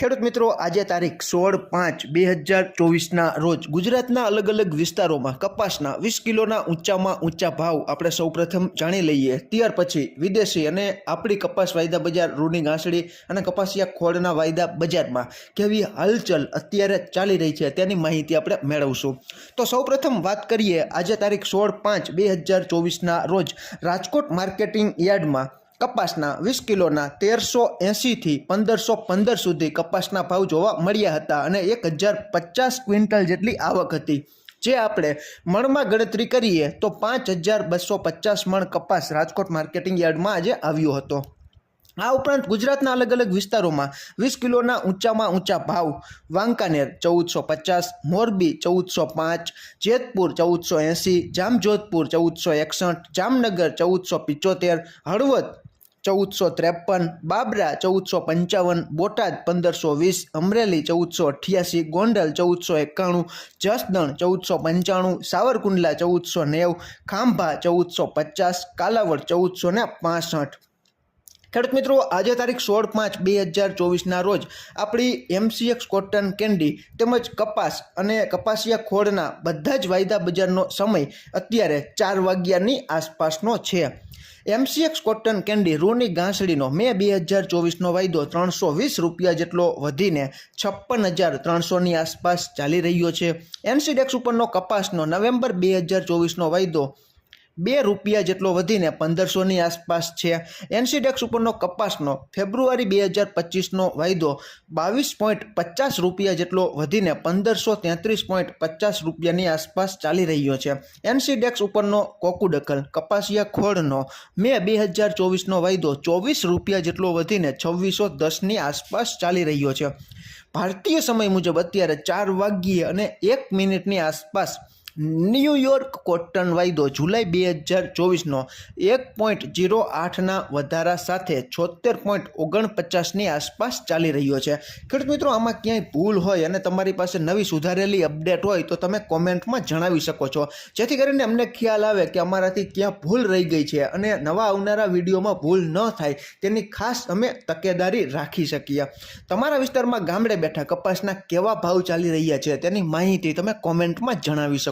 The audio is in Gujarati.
ખેડૂત મિત્રો, આજે તારીખ સોળ પાંચ બે હજાર ચોવીસના રોજ ગુજરાતના અલગ અલગ વિસ્તારોમાં કપાસના વીસ કિલોના ઊંચામાં ઊંચા ભાવ આપણે સૌપ્રથમ જાણી લઈએ. ત્યાર પછી વિદેશી અને આપણી કપાસ વાયદા બજાર, રૂની ઘાસડી અને કપાસિયા ખોળના વાયદા બજારમાં કેવી હલચલ અત્યારે ચાલી રહી છે તેની માહિતી આપણે મેળવશું. તો સૌપ્રથમ વાત કરીએ, આજે તારીખ સોળ પાંચ બે હજાર ચોવીસના રોજ રાજકોટ માર્કેટિંગ યાર્ડમાં કપાસના વીસ કિલોના તેરસો એંસીથી પંદરસો પંદર સુધી કપાસના ભાવ જોવા મળ્યા હતા અને એક હજાર પચાસ ક્વિન્ટલ જેટલી આવક હતી. જે આપણે મણમાં ગણતરી કરીએ તો પાંચ હજાર બસો પચાસ મણ કપાસ રાજકોટ માર્કેટિંગ યાર્ડમાં આજે આવ્યો હતો. આ ઉપરાંત ગુજરાતના અલગ અલગ વિસ્તારોમાં વીસ કિલોના ઊંચામાં ઊંચા ભાવ, વાંકાનેર ચૌદસો પચાસ, મોરબી ચૌદસો પાંચ, જેતપુર ચૌદસો એંસી જામજોધપુર ચૌદસો એકસઠ, જામનગર ચૌદસો પિચોતેર, હળવદ ચૌદસો ત્રેપન, બાબરા ચૌદસો પંચાવન, બોટાદ પંદરસો વીસ, અમરેલી ચૌદસો અઠ્યાસી, ગોંડલ ચૌદસો એકાણું, જસદણ ચૌદસો પંચાણું, સાવરકુંડલા ચૌદસો નેવ, ખાંભા ચૌદસો પચાસ, કાલાવડ ચૌદસો ને પાસઠ. ખેડૂત મિત્રો, આજે તારીખ સોળ પાંચ બે હજાર ચોવીસના રોજ આપણી એમસીએક્સ કોટન કેન્ડી તેમજ કપાસ અને કપાસિયા ખોળના બધા જ વાયદા બજારનો સમય અત્યારે ચાર વાગ્યાની આસપાસનો છે. એમસીએક્સ કોટન કેન્ડી રૂની ઘાસડીનો મે બે હજાર ચોવીસનો વાયદો ત્રણસો વીસ રૂપિયા જેટલો વધીને છપ્પન હજાર ત્રણસોની આસપાસ ચાલી રહ્યો છે. એનસીડેક્સ ઉપરનો કપાસનો નવેમ્બર બે હજાર ચોવીસનો વાયદો બે રૂપિયા જેટલો વધીને પંદરસોની આસપાસ છે. એનસીડેક્સ ઉપરનો કપાસનો ફેબ્રુઆરી બે હજાર પચીસનો વાયદો બાવીસ પોઈન્ટ પચાસ રૂપિયા જેટલો વધીને પંદરસો તેત્રીસ પોઈન્ટ પચાસ રૂપિયાની આસપાસ ચાલી રહ્યો છે. એનસીડેક્સ ઉપરનો કોકુડકલ કપાસિયા ખોળનો મે બે હજાર ચોવીસનો વાયદો ચોવીસ રૂપિયા જેટલો વધીને છવ્વીસો દસની આસપાસ ચાલી રહ્યો છે. ભારતીય સમય મુજબ અત્યારે ચાર વાગ્યે અને એક મિનિટની આસપાસ ન્યૂયોર્ક કોટન વાયદો જુલાઈ બે હજાર ચોવીસનો એક પોઈન્ટ જીરો આઠના વધારા સાથે છોતેર પોઈન્ટ ઓગણપચાસની આસપાસ ચાલી રહ્યો છે. ખેડૂત મિત્રો, આમાં ક્યાંય ભૂલ હોય અને તમારી પાસે નવી સુધારેલી અપડેટ હોય તો તમે કોમેન્ટમાં જણાવી શકો છો. જેથી કરીને અમને ખ્યાલ આવે કે અમારાથી ક્યાં ભૂલ રહી ગઈ છે અને નવા આવનારા વિડીયોમાં ભૂલ ન થાય તેની ખાસ અમે તકેદારી રાખી શકીએ. તમારા વિસ્તારમાં ગામડે બેઠા કપાસના કેવા ભાવ ચાલી રહ્યા છે તેની માહિતી તમે કોમેન્ટમાં જણાવી